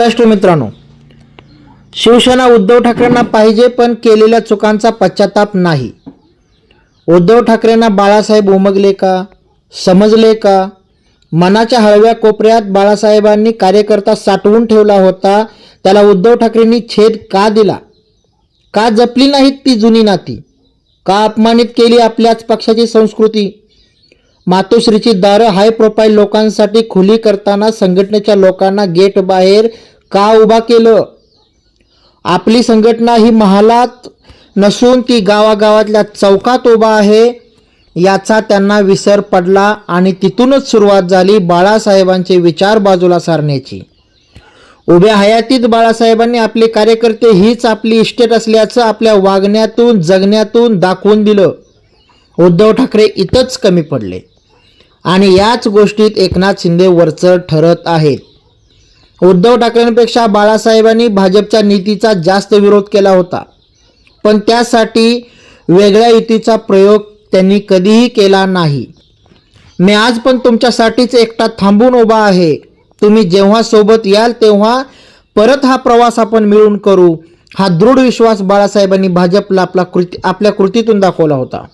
महाराष्ट्र मित्रांनो शिवसेना उद्धव ठाकरेंना पाहिजे पण केलेल्या चुकांचा पश्चाताप नाही. उद्धव ठाकरेंना बाळासाहेब उमगले का? समजले का? मनाच्या हळव्या कोपऱ्यात बाळासाहेबांनी कार्यकर्ता साठवून ठेवला होता त्याला उद्धव ठाकरेंनी छेद का दिला? का जपली नाहीत ती जुनी नाती? का अपमानित केली आपल्याच पक्षाची संस्कृती? मातोश्रीची दारं हाय प्रोफाईल लोकांसाठी खुली करताना संघटनेच्या लोकांना गेट बाहेर का उभा केलं? आपली संघटना ही महालात नसून ती गावागावातल्या चौकात उभा आहे याचा त्यांना विसर पडला आणि तिथूनच सुरुवात झाली बाळासाहेबांचे विचार बाजूला सारण्याची. उभ्या हयातीत बाळासाहेबांनी आपले कार्यकर्ते हीच आपली इस्टेट असल्याचं आपल्या वागण्यातून जगण्यातून दाखवून दिलं. उद्धव ठाकरे इथंच कमी पडले. आणि याच गोष्टीत एकनाथ शिंदे वरचढ ठरत आहेत. उद्धव ठाकरेंपेक्षा बाळासाहेबांनी भाजपच्या नीतीचा जास्त विरोध केला होता. पण त्यासाठी वेगळ्या युतीचा प्रयोग त्यांनी कधीही केला नाही. मी आज पण तुमच्यासाठीच एकटा थांबून उभा आहे. तुम्ही जेव्हा सोबत याल तेव्हा परत हा प्रवास आपण मिळून करू हा दृढ विश्वास बाळासाहेबांनी भाजपला आपला कृती आपल्या कृतीतून दाखवला होता.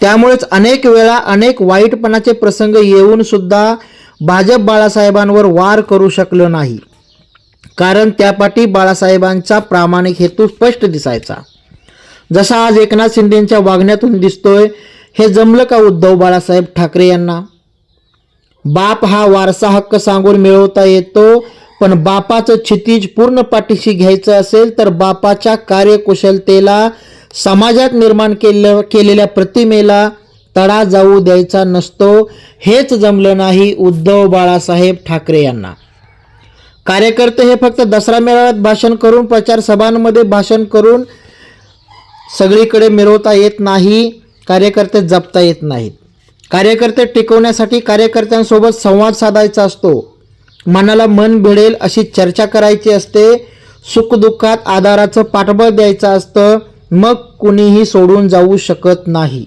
त्यामुळेच अनेक वेळा अनेक वाईटपणाचे प्रसंग येऊन सुद्धा भाजप बाळासाहेबांवर वार करू शकलं नाही. कारण त्यापाठी बाळासाहेबांचा प्रामाणिक हेतू स्पष्ट दिसायचा. जसा आज एकनाथ शिंदेंच्या वागण्यातून दिसतोय हे जमलं का उद्धव बाळासाहेब ठाकरे यांना? बाप हा वारसा हक्क सांगून मिळवता येतो पण बापाचं क्षितिज पूर्ण पाठीशी घ्यायचं असेल तर बापाच्या कार्यकुशलतेला समाजात निर्माण केलं केलेल्या प्रतिमेला तडा जाऊ द्यायचा नसतो हेच जमलं नाही उद्धव बाळासाहेब ठाकरे यांना. कार्यकर्ते हे फक्त दसरा मेळाव्यात भाषण करून प्रचार सभांमध्ये भाषण करून सगळीकडे मिरवता येत नाही कार्यकर्ते जपता येत नाहीत. कार्यकर्ते टिकवण्यासाठी कार्यकर्त्यांसोबत संवाद साधायचा असतो. मनाला मन भिडेल अशी चर्चा करायची असते सुखदुःखात आधाराचं पाठबळ द्यायचं असतं मग कुणीही सोडून जाऊ शकत नाही.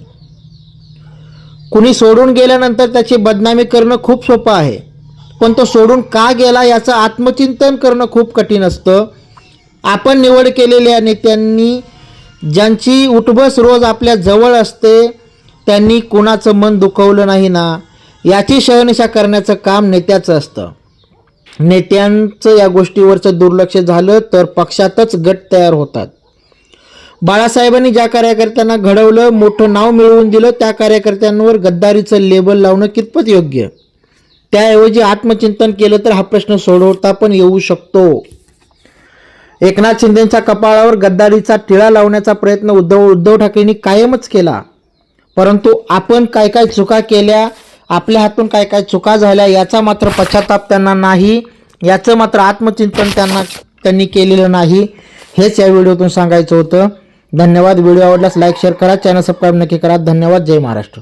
कुणी सोडून गेल्यानंतर त्याची बदनामी करणं खूप सोपं आहे. पण तो सोडून का गेला याचं आत्मचिंतन करणं खूप कठीण असतं. आपण निवड केलेल्या नेत्यांनी ज्यांची उठबस रोज आपल्या जवळ असते त्यांनी कुणाचं मन दुखवलं नाही ना याची शहनिशा करण्याचं काम नेत्याचं असतं. नेत्यांचं या गोष्टीवरचं दुर्लक्ष झालं तर पक्षातच गट तयार होतात. बाळासाहेबांनी ज्या कार्यकर्त्यांना घडवलं मोठं नाव मिळवून दिलं त्या कार्यकर्त्यांवर गद्दारीचं लेबल लावणं कितपत योग्य? त्याऐवजी आत्मचिंतन केलं तर हा प्रश्न सोडवता पण येऊ शकतो. एकनाथ शिंदेच्या कपाळावर गद्दारीचा टिळा लावण्याचा प्रयत्न उद्धव उद्धव ठाकरेंनी कायमच केला. परंतु आपण काय काय चुका केल्या आपल्या हातून काय काय चुका झाल्या याचा मात्र पश्चाताप त्यांना नाही याचं मात्र आत्मचिंतन त्यांना त्यांनी केलेलं नाही हेच या व्हिडिओतून सांगायचं होतं. धन्यवाद. व्हिडिओ आवडल्यास लाईक शेअर करा. चॅनल सबस्क्राईब नक्की करा. धन्यवाद. जय महाराष्ट्र.